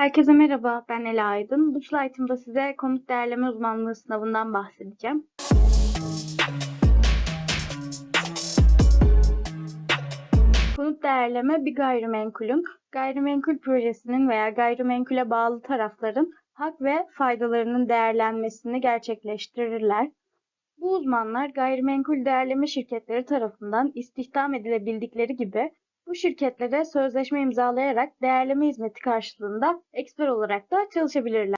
Herkese merhaba, ben Ela Aydın. Bu slaytımda size konut değerleme uzmanlığı sınavından bahsedeceğim. Konut değerleme bir gayrimenkulün, gayrimenkul projesinin veya gayrimenkule bağlı tarafların hak ve faydalarının değerlenmesini gerçekleştirirler. Bu uzmanlar gayrimenkul değerleme şirketleri tarafından istihdam edilebildikleri gibi bu şirketlere sözleşme imzalayarak değerleme hizmeti karşılığında eksper olarak da çalışabilirler.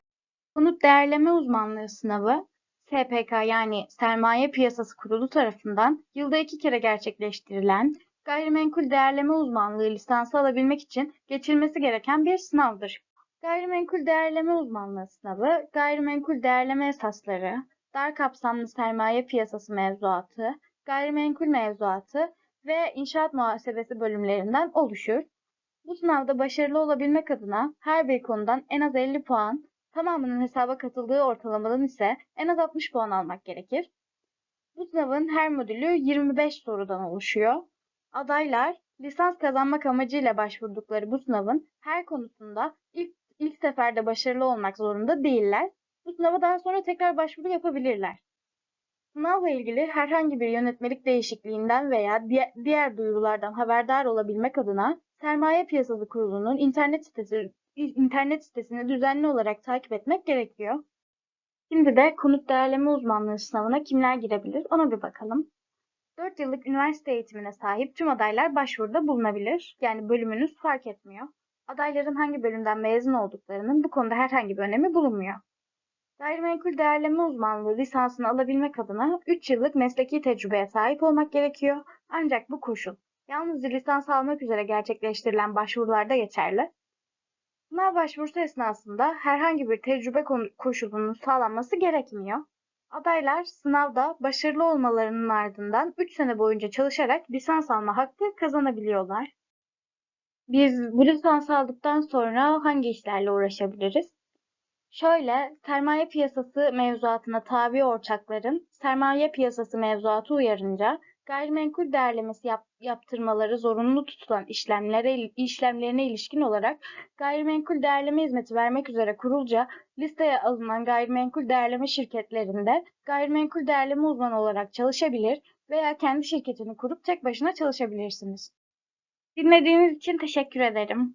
Konut değerleme uzmanlığı sınavı SPK yani Sermaye Piyasası Kurulu tarafından yılda iki kere gerçekleştirilen gayrimenkul değerleme uzmanlığı lisansı alabilmek için geçilmesi gereken bir sınavdır. Gayrimenkul değerleme uzmanlığı sınavı, gayrimenkul değerleme esasları, dar kapsamlı sermaye piyasası mevzuatı, gayrimenkul mevzuatı ve inşaat muhasebesi bölümlerinden oluşur. Bu sınavda başarılı olabilmek adına her bir konudan en az 50 puan, tamamının hesaba katıldığı ortalamadan ise en az 60 puan almak gerekir. Bu sınavın her modülü 25 sorudan oluşuyor. Adaylar lisans kazanmak amacıyla başvurdukları bu sınavın her konusunda ilk, ilk seferde başarılı olmak zorunda değiller. Bu sınava daha sonra tekrar başvuru yapabilirler. Sınavla ilgili herhangi bir yönetmelik değişikliğinden veya diğer duyurulardan haberdar olabilmek adına Sermaye Piyasası Kurulu'nun internet sitesi internet sitesini düzenli olarak takip etmek gerekiyor. Şimdi de konut değerleme uzmanlığı sınavına kimler girebilir ona bir bakalım. 4 yıllık üniversite eğitimine sahip tüm adaylar başvuruda bulunabilir. Yani bölümünüz fark etmiyor. Adayların hangi bölümden mezun olduklarının bu konuda herhangi bir önemi bulunmuyor. Gayrimenkul değerleme uzmanlığı lisansını alabilmek adına 3 yıllık mesleki tecrübeye sahip olmak gerekiyor. Ancak bu koşul yalnızca lisans almak üzere gerçekleştirilen başvurularda geçerli. Sınav başvurusu esnasında herhangi bir tecrübe koşulunun sağlanması gerekmiyor. Adaylar sınavda başarılı olmalarının ardından 3 sene boyunca çalışarak lisans alma hakkı kazanabiliyorlar. Biz bu lisans aldıktan sonra hangi işlerle uğraşabiliriz? Şöyle, sermaye piyasası mevzuatına tabi ortakların sermaye piyasası mevzuatı uyarınca gayrimenkul değerlemesi yap, yaptırmaları zorunlu tutulan işlemlere işlemlerine ilişkin olarak gayrimenkul değerleme hizmeti vermek üzere kurulca listeye alınan gayrimenkul değerleme şirketlerinde gayrimenkul değerleme uzmanı olarak çalışabilir veya kendi şirketini kurup tek başına çalışabilirsiniz. Dinlediğiniz için teşekkür ederim.